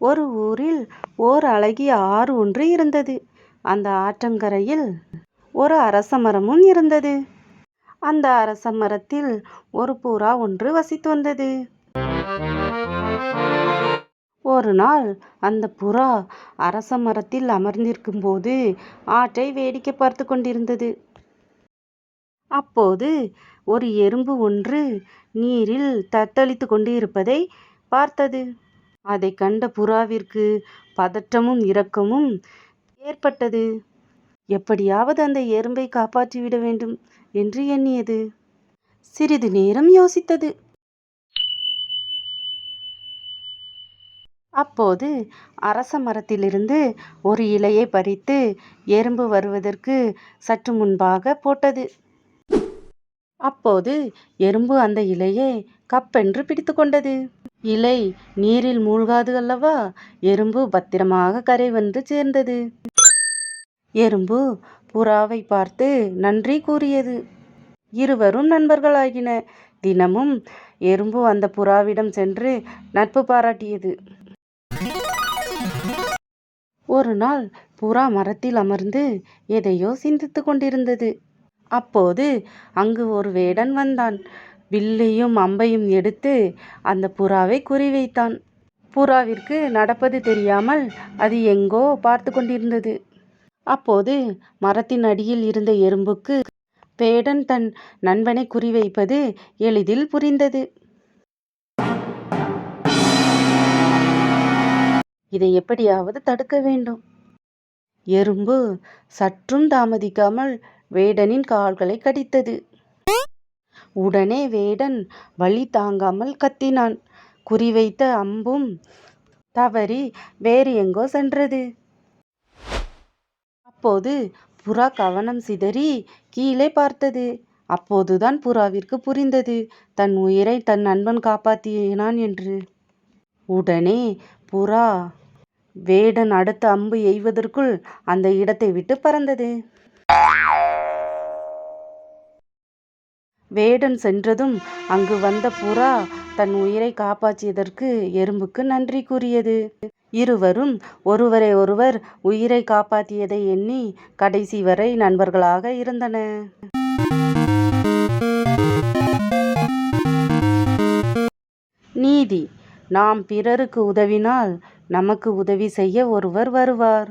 ஒரு ஊரில் ஓர் அழகிய ஆறு ஒன்று இருந்தது. அந்த ஆற்றங்கரையில் ஒரு அரச மரமும் இருந்தது. அந்த அரச மரத்தில் ஒரு புறா ஒன்று வசித்து வந்தது. ஒரு நாள் அந்த புறா அரச மரத்தில் அமர்ந்திருக்கும் போது ஆற்றை வேடிக்கை பார்த்து கொண்டிருந்தது. அப்போது ஒரு எறும்பு ஒன்று நீரில் தத்தளித்துக் இருப்பதை பார்த்தது. அதை கண்ட புறாவிற்கு பதற்றமும் இரக்கமும் ஏற்பட்டது. எப்படியாவது அந்த எறும்பை காப்பாற்றிவிட வேண்டும் என்று எண்ணியது. சிறிது நேரம் யோசித்தது. அப்போது அரச மரத்திலிருந்து ஒரு இலையை பறித்து எறும்பு வருவதற்கு சற்று முன்பாக போட்டது. அப்போது எறும்பு அந்த இலையை கப்பென்று பிடித்து கொண்டது. இலை நீரில் மூழ்காது அல்லவா? எறும்பு பத்திரமாக கரை வந்து சேர்ந்தது. எறும்பு புறாவை பார்த்து நன்றி கூறியது. இருவரும் நண்பர்களாகின தினமும் எறும்பு அந்த புறாவிடம் சென்று நட்பு பாராட்டியது. ஒரு நாள் புறா மரத்தில் அமர்ந்து எதையோ சிந்தித்துக் கொண்டிருந்தது. அப்போது அங்கு ஒரு வேடன் வந்தான். வில்லையும் அம்பையும் எடுத்து அந்த புறாவை குறிவைத்தான். புறாவிற்கு நடப்பது தெரியாமல் அது எங்கோ பார்த்து கொண்டிருந்தது. அப்போது மரத்தின் அடியில் இருந்த எறும்புக்கு பேடன் தன் நண்பனை குறிவைப்பது எளிதில் புரிந்தது. இதை எப்படியாவது தடுக்க வேண்டும். எறும்பு சற்றும் தாமதிக்காமல் வேடனின் கால்களைக் கடித்தது. உடனே வேடன் வலி தாங்காமல் கத்தினான். குறிவைத்த அம்பும் தவறி வேறு எங்கோ சென்றது. அப்போது புறா கவனம் சிதறி கீழே பார்த்தது. அப்போதுதான் புறாவிற்கு புரிந்தது தன் உயிரை தன் நண்பன் காப்பாற்றினான் என்று. உடனே புறா வேடன் அடுத்த அம்பு எய்வதற்குள் அந்த இடத்தை விட்டுப் பறந்தது. வேடன் சென்றதும் அங்கு வந்த புறா தன் உயிரை காப்பாற்றியதற்கு எறும்புக்கு நன்றி கூறியது. இருவரும் ஒருவரை ஒருவர் உயிரை காப்பாற்றியதை எண்ணி கடைசி வரை நண்பர்களாக இருந்தனர். நீதி நாம் பிறருக்கு உதவினால் நமக்கு உதவி செய்ய ஒருவர் வருவார்.